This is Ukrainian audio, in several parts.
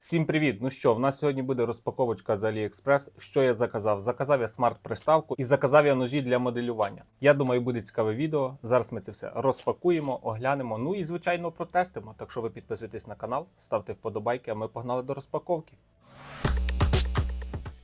Всім привіт! Ну що, в нас сьогодні буде розпаковочка з AliExpress. Що я заказав? Заказав я смарт-приставку і заказав я ножі для моделювання. Я думаю, буде цікаве відео. Зараз ми це все розпакуємо, оглянемо. Ну і звичайно протестимо. Так що ви підписуйтесь на канал, ставте вподобайки, а ми погнали до розпаковки.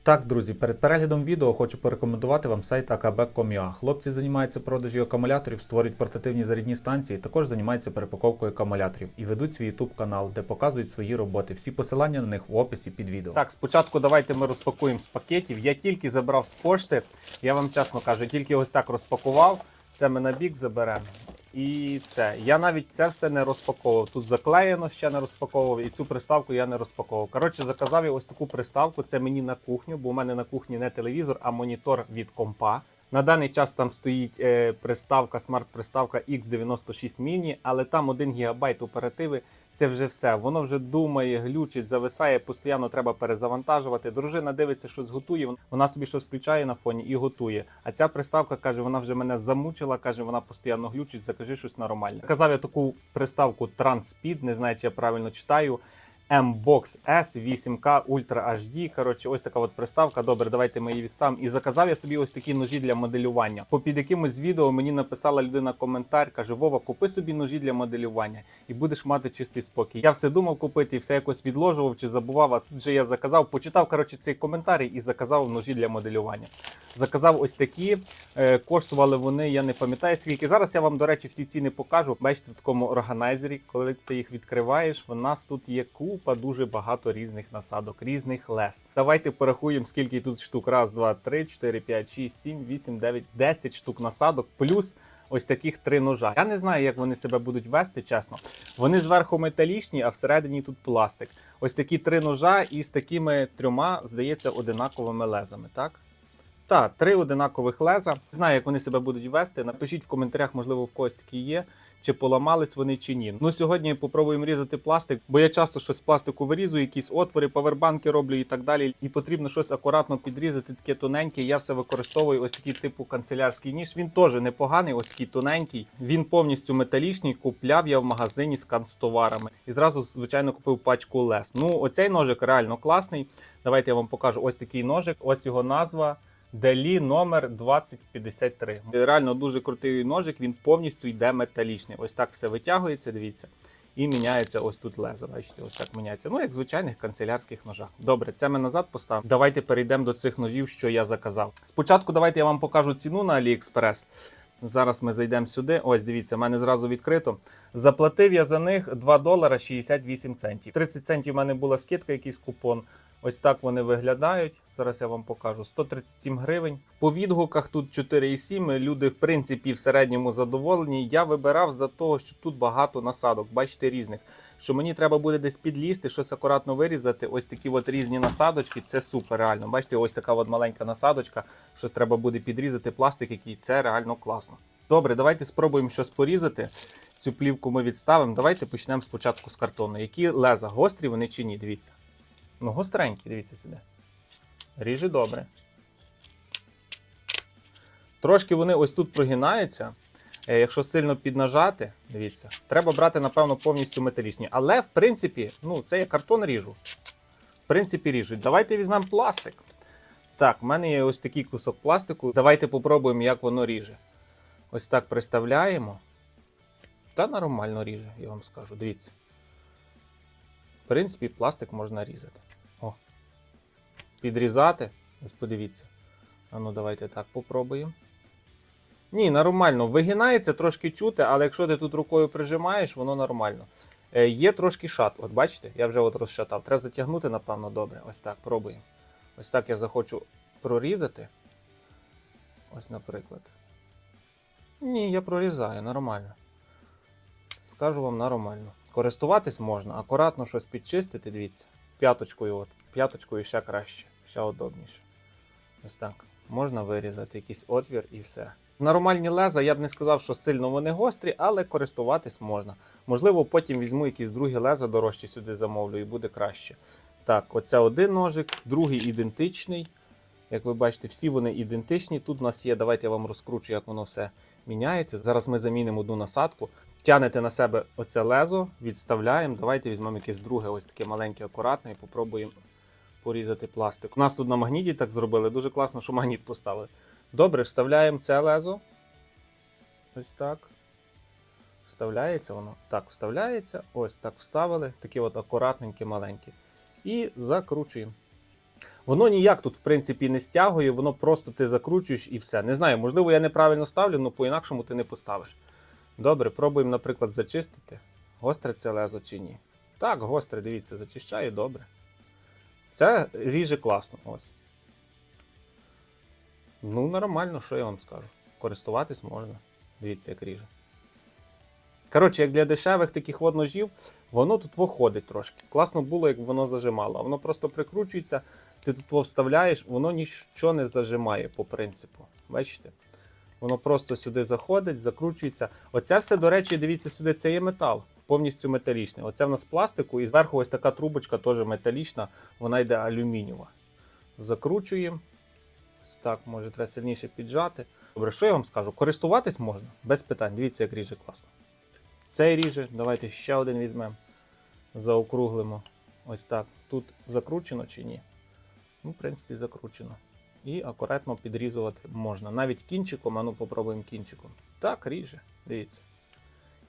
Так, друзі, перед переглядом відео хочу порекомендувати вам сайт akb.com.ua. Хлопці займаються продажі акумуляторів, створюють портативні зарядні станції, також займаються перепаковкою акумуляторів і ведуть свій YouTube канал, де показують свої роботи. Всі посилання на них в описі під відео. Так, спочатку давайте ми розпакуємо з пакетів. Я тільки забрав з пошти. Я вам чесно кажу, тільки ось так розпакував. Це ми на бік заберемо. І це. Я навіть це все не розпаковував. Тут заклеєно, ще не розпаковував, і цю приставку я не розпаковував. Коротше, заказав я ось таку приставку. Це мені на кухню, бо у мене на кухні не телевізор, а монітор від компа. На даний час там стоїть е, приставка, смарт-приставка X96 Mini, але там 1 ГБ оперативи. Це вже все. Воно вже думає, глючить, зависає, постійно треба перезавантажувати. Дружина дивиться, щось готує. Вона собі щось включає на фоні і готує. А ця приставка каже, вона вже мене замучила. каже, вона постійно глючить, закажи щось нормальне. Казав я таку приставку Transpeed, не знаю, чи я правильно читаю. M-Box S 8K Ultra HD. Коротше, ось така от приставка. Добре, давайте ми її відставимо. І заказав я собі ось такі ножі для моделювання. По під якимось відео мені написала людина коментар, каже: Вова, купи собі ножі для моделювання і будеш мати чистий спокій. Я все думав купити і все якось відложував чи забував. А тут же я заказав, почитав коротше цей коментар і заказав ножі для моделювання. Заказав ось такі. Е, коштували вони, я не пам'ятаю скільки. Зараз я вам, до речі, всі ціни покажу. Бачите, в такому органайзері, коли ти їх відкриваєш, у нас тут є купа дуже багато різних насадок, різних лес. Давайте порахуємо, скільки тут штук. Раз, два, три, чотири, п'ять, шість, сім, вісім, дев'ять, десять штук насадок, плюс. Ось таких три ножа. Я не знаю, як вони себе будуть вести, чесно. Вони зверху металічні, а всередині тут пластик. Ось такі три ножа і з такими трьома, здається, одинаковими лезами, так? Так, три одинакових леза. Не знаю, як вони себе будуть вести. Напишіть в коментарях, можливо, в когось такі є, чи поламались вони, чи ні. Ну сьогодні попробуємо різати пластик, бо я часто щось з пластику вирізую, якісь отвори, павербанки роблю і так далі. І потрібно щось акуратно підрізати, таке тоненьке. Я все використовую ось такий типу канцелярський ніж. Він теж непоганий, ось такий тоненький. Він повністю металічний. Купляв я в магазині з канцтоварами. І зразу, звичайно, купив пачку лес. Ну, оцей ножик реально класний. Давайте я вам покажу ось такий ножик. Ось його назва. Далі номер 2053. Реально дуже крутий ножик, він повністю йде металічний. Ось так все витягується, дивіться. І міняється ось тут лезо. Бачите, ось так міняється. Ну, як звичайних канцелярських ножах. Добре, це ми назад поставимо. Давайте перейдемо до цих ножів, що я заказав. Спочатку давайте я вам покажу ціну на AliExpress. Зараз ми зайдемо сюди. Ось дивіться, в мене зразу відкрито. Заплатив я за них 2 долара 68 центів. 30 центів в мене була скидка, якийсь купон. Ось так вони виглядають. Зараз я вам покажу 137 гривень. По відгуках тут 4,7. Люди, в принципі, в середньому задоволені. Я вибирав за того, що тут багато насадок, бачите, різних. Що мені треба буде десь підлізти, щось акуратно вирізати. Ось такі от різні насадочки. Це супер реально. Бачите, ось така от маленька насадочка. Щось треба буде підрізати, пластик, який це реально класно. Добре, давайте спробуємо щось порізати. Цю плівку ми відставимо. Давайте почнемо спочатку з картону. Які леза гострі вони чи ні? Дивіться. Ну, гостренькі, дивіться сюди. Ріже добре. Трошки вони ось тут прогинаються. Е, Якщо сильно піднажати, дивіться, треба брати, напевно, повністю металічні. Але, в принципі, ну, це я картон ріжу. В принципі, ріжуть. Давайте візьмемо пластик. Так, в мене є ось такий кусок пластику. Давайте попробуємо, як воно ріже. Ось так приставляємо. Та нормально ріже, я вам скажу. Дивіться. В принципі, пластик можна різати. О. Підрізати. Ось подивіться. А ну, давайте так попробуємо. Ні, нормально. Вигинається трошки чути, але якщо ти тут рукою прижимаєш, воно нормально. Е, є трошки шат. От бачите, я вже от розшатав. Треба затягнути, напевно, добре. Ось так, пробуємо. Ось так я захочу прорізати. Ось, наприклад. Ні, я прорізаю, нормально. Скажу вам нормально. Користуватись можна, акуратно щось підчистити, дивіться. П'яточкою, от, п'яточкою ще краще, ще удобніше. Ось так. Можна вирізати якийсь отвір і все. Нормальні леза, я б не сказав, що сильно вони гострі, але користуватись можна. Можливо, потім візьму якісь другі леза дорожчі сюди замовлю і буде краще. Так, оце один ножик, другий ідентичний. Як ви бачите, всі вони ідентичні. Тут у нас є, давайте я вам розкручу, як воно все міняється. Зараз ми замінимо одну насадку. Тянете на себе оце лезо, відставляємо. Давайте візьмемо якесь друге, ось таке маленьке, акуратне, і попробуємо порізати пластик. У нас тут на магніті так зробили. Дуже класно, що магніт поставили. Добре, вставляємо це лезо. Ось так. Вставляється воно. Так, вставляється. Ось так вставили. Такі от акуратненькі, маленькі. І закручуємо. Воно ніяк тут, в принципі, не стягує, воно просто ти закручуєш і все. Не знаю, можливо, я неправильно ставлю, але по-інакшому ти не поставиш. Добре, пробуємо, наприклад, зачистити. Гостре це лезо чи ні. Так, гостре, дивіться, зачищає добре. Це ріже класно. Ось. Ну, нормально, що я вам скажу. Користуватись можна. Дивіться, як ріже. Коротше, як для дешевих таких от ножів, воно тут виходить трошки. Класно було, як воно зажимало. Воно просто прикручується, ти тут вставляєш, воно нічого не зажимає по принципу. Бачите? Воно просто сюди заходить, закручується. Оце все, до речі, дивіться сюди, це є метал, повністю металічний. Оце в нас пластику, і зверху ось така трубочка теж металічна, вона йде алюмінієва. Закручуємо. Ось так, може, треба сильніше піджати. Добре, що я вам скажу? Користуватись можна без питань. Дивіться, як ріже класно. Цей ріже, давайте ще один візьмемо. Заокруглимо. Ось так. Тут закручено чи ні? Ну, в принципі, закручено. І акуратно підрізувати можна. Навіть кінчиком, а ну попробуємо кінчиком. Так, ріже. Дивіться.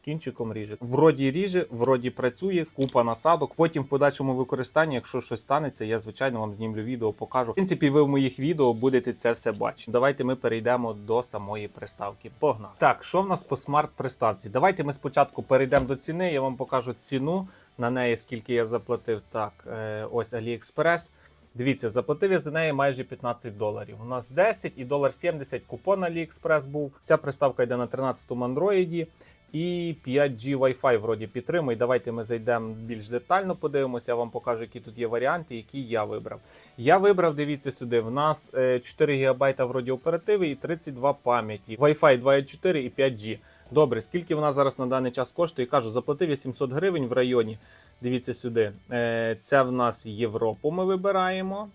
Кінчиком ріже. Вроді ріже, вроді працює, купа насадок. Потім в подальшому використанні, якщо щось станеться, я звичайно вам знімлю відео, покажу. В принципі, ви в моїх відео будете це все бачити. Давайте ми перейдемо до самої приставки. Погнали. Так, що в нас по смарт-приставці? Давайте ми спочатку перейдемо до ціни. Я вам покажу ціну на неї, скільки я заплатив. Так, е, ось AliExpress. Дивіться, заплатив я за неї майже 15 доларів. У нас 10 і долар 70 купон AliExpress був. Ця приставка йде на 13-му Android. І 5G Wi-Fi вроді підтримує. Давайте ми зайдемо більш детально, подивимося. Я вам покажу, які тут є варіанти, які я вибрав. Я вибрав, дивіться сюди. В нас е, 4 ГБ вроді оперативи і 32 пам'яті. Wi-Fi 2.4 і 5G. Добре, скільки вона зараз на даний час коштує? Кажу, заплатив я 700 гривень в районі. Дивіться сюди. Це в нас Європу. Ми вибираємо.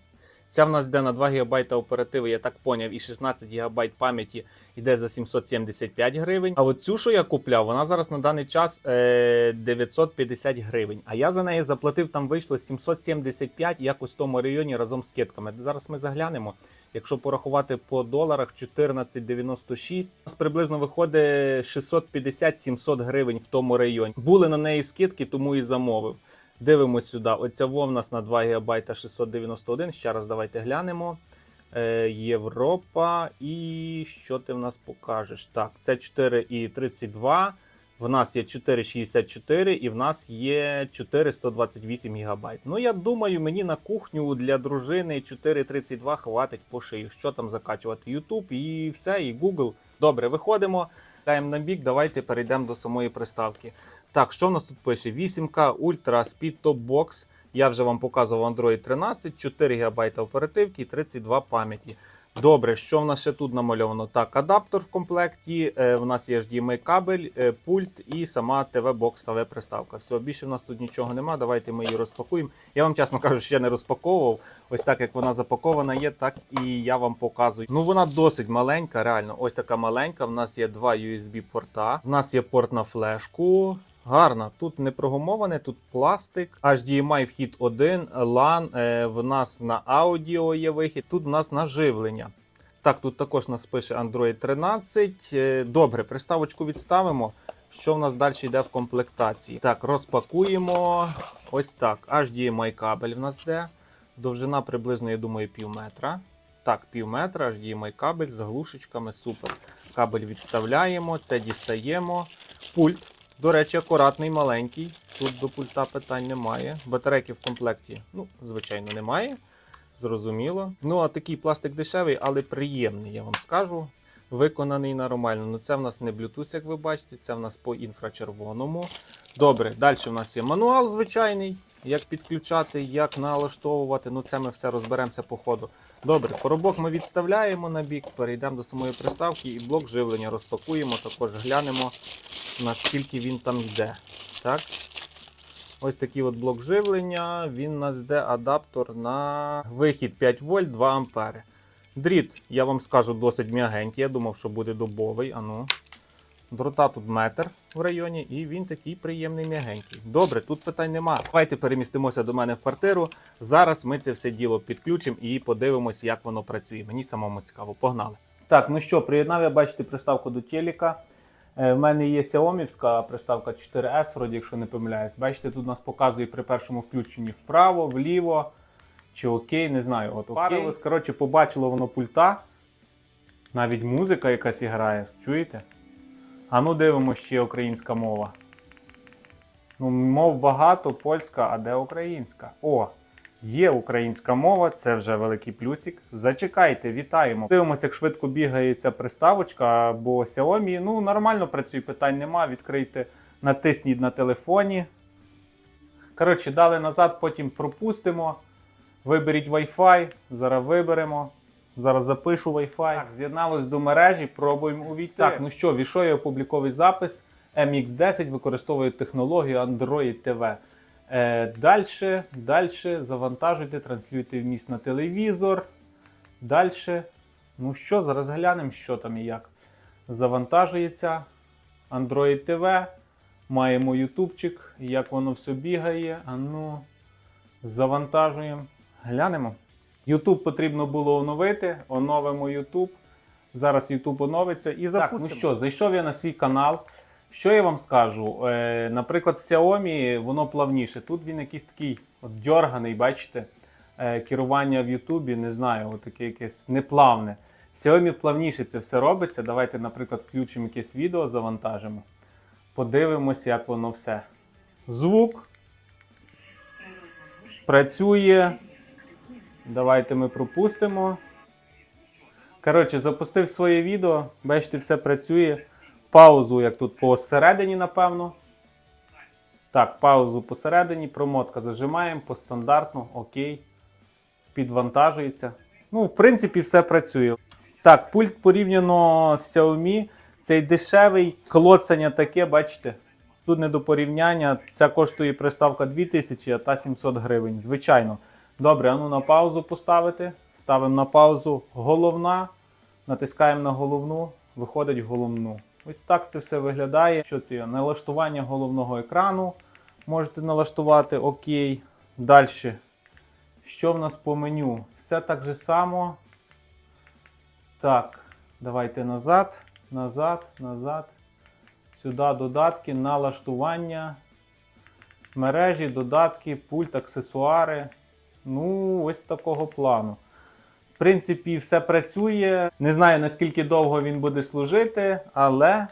Ця в нас йде на 2 ГБ оперативи, я так поняв, і 16 ГБ пам'яті йде за 775 гривень. А от цю, що я купляв, вона зараз на даний час е, 950 гривень. А я за неї заплатив, там вийшло 775 якось в тому районі разом з скидками. Зараз ми заглянемо. Якщо порахувати по доларах 14,96, у нас приблизно виходить 650-700 гривень в тому районі. Були на неї скидки, тому і замовив. Дивимось сюди. Оця в нас на 2 ГБ 691. Ще раз давайте глянемо. Е, Європа. І що ти в нас покажеш? Так, це 4,32. В нас є 4,64 і в нас є 428 ГБ. Ну, я думаю, мені на кухню для дружини 4,32 хватить по шиї. Що там закачувати? YouTube і все, і Google. Добре, виходимо. Даємо на бік, давайте перейдемо до самої приставки. Так, що в нас тут пише? 8К Ultra Speed Top Box. Я вже вам показував Android 13, 4 ГБ оперативки і 32 пам'яті. Добре, що в нас ще тут намальовано? Так, адаптер в комплекті, е, в нас є HDMI кабель, е, пульт і сама ТВ-бокс ТВ приставка. Все, більше в нас тут нічого нема. Давайте ми її розпакуємо. Я вам чесно кажу, ще не розпаковував. Ось так як вона запакована є, так і я вам показую. Ну вона досить маленька, реально. Ось така маленька. В нас є два USB-порта, в нас є порт на флешку. Гарна, тут не прогумоване, тут пластик, HDMI вхід 1, LAN, е, в нас на аудіо є вихід, тут в нас на живлення. Так, тут також нас пише Android 13. Е, Добре, приставочку відставимо. Що в нас далі йде в комплектації? Так, розпакуємо. Ось так. HDMI кабель в нас йде. Довжина приблизно, я думаю, пів метра. Так, пів метра, HDMI кабель з глушечками. Супер. Кабель відставляємо, це дістаємо. Пульт. До речі, акуратний, маленький. Тут до пульта питань немає. Батарейки в комплекті, ну, звичайно, немає. Зрозуміло. Ну, а такий пластик дешевий, але приємний, я вам скажу. Виконаний нормально. Ну, це в нас не Bluetooth, як ви бачите, це в нас по інфрачервоному. Добре, далі в нас є мануал звичайний, як підключати, як налаштовувати. Ну, це ми все розберемося по ходу. Добре, коробок ми відставляємо на бік, перейдемо до самої приставки і блок живлення розпакуємо, також глянемо, наскільки він там йде. Так. Ось такий от блок живлення. Він нас йде адаптер на вихід 5 вольт 2 ампери. Дріт, я вам скажу, досить м'ягенький. Я думав, що буде дубовий. Ану. Дрота тут метр в районі, і він такий приємний м'ягенький. Добре, тут питань нема. Давайте перемістимося до мене в квартиру. Зараз ми це все діло підключимо і подивимося, як воно працює. Мені самому цікаво. Погнали. Так, ну що, приєднав я бачите приставку до телека. Е, В мене є Xiaomi приставка 4S, вроді, якщо не помиляюсь. Бачите, тут нас показує при першому включенні вправо, вліво чи окей, не знаю. От окей. Коротше, побачило воно пульта. Навіть музика якась грає, чуєте? А ну дивимося, ще українська мова. Ну, мов багато, польська, а де українська? О, є українська мова, це вже великий плюсик. Зачекайте, вітаємо. Дивимося, як швидко бігає ця приставочка, бо Xiaomi ну, нормально працює, питань нема. Відкрийте, натисніть на телефоні. Коротше, дали назад, потім пропустимо. Виберіть Wi-Fi, зараз виберемо. Зараз запишу Wi-Fi. Так, з'єдналось до мережі, пробуємо увійти. Так, ну що, війшов я опубліковий запис. MX10 використовує технологію Android TV. Е, далі, далі завантажуйте, транслюйте вміст на телевізор. Далі. Ну що, зараз глянемо, що там і як. Завантажується Android TV. Маємо ютубчик, як воно все бігає. А ну, завантажуємо. Глянемо. YouTube потрібно було оновити. Оновимо YouTube. Зараз YouTube оновиться і запустимо. Так, ну що, зайшов я на свій канал. Що я вам скажу? Е, наприклад, в Xiaomi воно плавніше. Тут він якийсь такий от дьорганий, бачите? Е, керування в Ютубі, не знаю, таке якесь неплавне. В Xiaomi плавніше це все робиться. Давайте, наприклад, включимо якесь відео, завантажимо. Подивимося, як воно все. Звук працює. Давайте ми пропустимо. Коротше, запустив своє відео. Бачите, все працює. Паузу, як тут посередині, напевно. Так, паузу посередині, промотка зажимаємо по стандартну, окей. Підвантажується. Ну, в принципі, все працює. Так, пульт порівняно з Xiaomi. Цей дешевий, клоцання таке, бачите? Тут не до порівняння. Ця коштує приставка 2000, а та 700 гривень. Звичайно. Добре, а ну на паузу поставити. Ставимо на паузу головна. Натискаємо на головну, виходить головну. Ось так це все виглядає. Що це? Налаштування головного екрану. Можете налаштувати окей. Далі. Що в нас по меню? Все так же само. Так, давайте назад, назад, назад. Сюди додатки, налаштування. Мережі, додатки, пульт, аксесуари. Ну, ось такого плану. В принципі, все працює. Не знаю, наскільки довго він буде служити, але,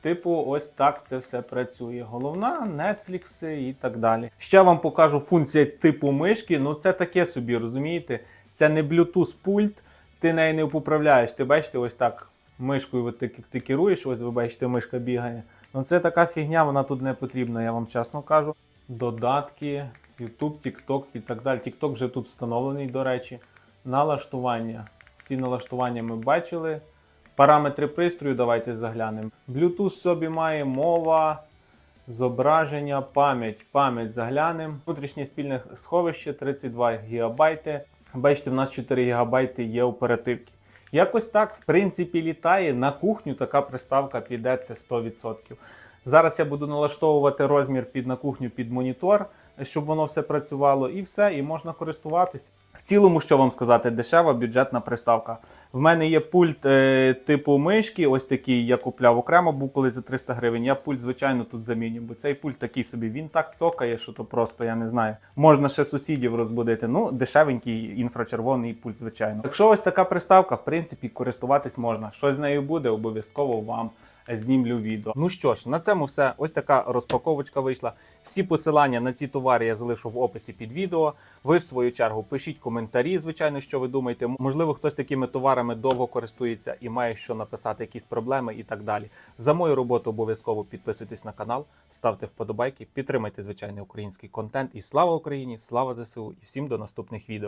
типу, ось так це все працює. Головна, Netflix і так далі. Ще вам покажу функція типу мишки. Ну, це таке собі, розумієте? Це не Bluetooth пульт, ти нею не управляєш. Ти бачите, ось так мишкою от ти, ти керуєш, ось ви бачите, мишка бігає. Ну, це така фігня, вона тут не потрібна, я вам чесно кажу. Додатки, YouTube, TikTok і так далі. TikTok вже тут встановлений, до речі. Налаштування. Всі налаштування ми бачили. Параметри пристрою давайте заглянемо. Bluetooth собі має мова, зображення, пам'ять. Пам'ять заглянемо. Внутрішнє спільне сховище 32 ГБ. Бачите, в нас 4 ГБ є оперативки. Якось так, в принципі, літає. На кухню така приставка піде це 100%. Зараз я буду налаштовувати розмір під на кухню під монітор, щоб воно все працювало, і все, і можна користуватись. В цілому, що вам сказати, дешева бюджетна приставка. В мене є пульт е, типу мишки, ось такий я купляв окремо, був колись за 300 гривень. Я пульт, звичайно, тут заміню, бо цей пульт такий собі, він так цокає, що то просто, я не знаю. Можна ще сусідів розбудити. Ну, дешевенький інфрачервоний пульт, звичайно. Якщо ось така приставка, в принципі, користуватись можна. Що з нею буде, обов'язково вам знімлю відео. Ну що ж, на цьому все. Ось така розпаковочка вийшла. Всі посилання на ці товари я залишу в описі під відео. Ви, в свою чергу, пишіть коментарі, звичайно, що ви думаєте. Можливо, хтось такими товарами довго користується і має що написати, якісь проблеми і так далі. За мою роботу обов'язково підписуйтесь на канал, ставте вподобайки, підтримайте звичайний український контент. І слава Україні! Слава ЗСУ! І всім до наступних відео.